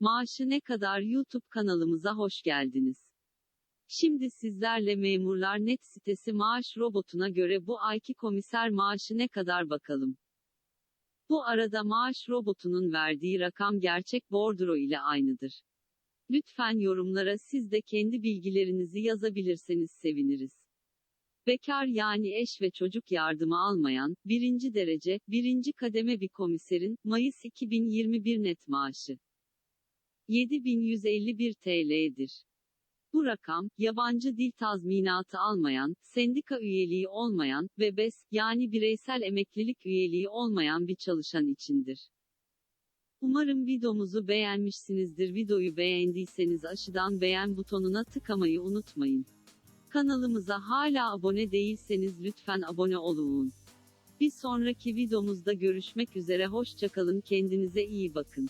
Maaşı ne kadar YouTube kanalımıza hoş geldiniz. Şimdi sizlerle Memurlar Net sitesi maaş robotuna göre bu ayki komiser maaşı ne kadar bakalım. Bu arada maaş robotunun verdiği rakam gerçek bordro ile aynıdır. Lütfen yorumlara siz de kendi bilgilerinizi yazabilirseniz seviniriz. Bekar yani eş ve çocuk yardımı almayan, birinci derece, birinci kademe bir komiserin, Mayıs 2021 net maaşı. 7151 TL'dir. Bu rakam, yabancı dil tazminatı almayan, sendika üyeliği olmayan ve BES, yani bireysel emeklilik üyeliği olmayan bir çalışan içindir. Umarım videomuzu beğenmişsinizdir. Videoyu beğendiyseniz aşağıdan beğen butonuna tıklamayı unutmayın. Kanalımıza hala abone değilseniz lütfen abone olun. Bir sonraki videomuzda görüşmek üzere hoşçakalın kendinize iyi bakın.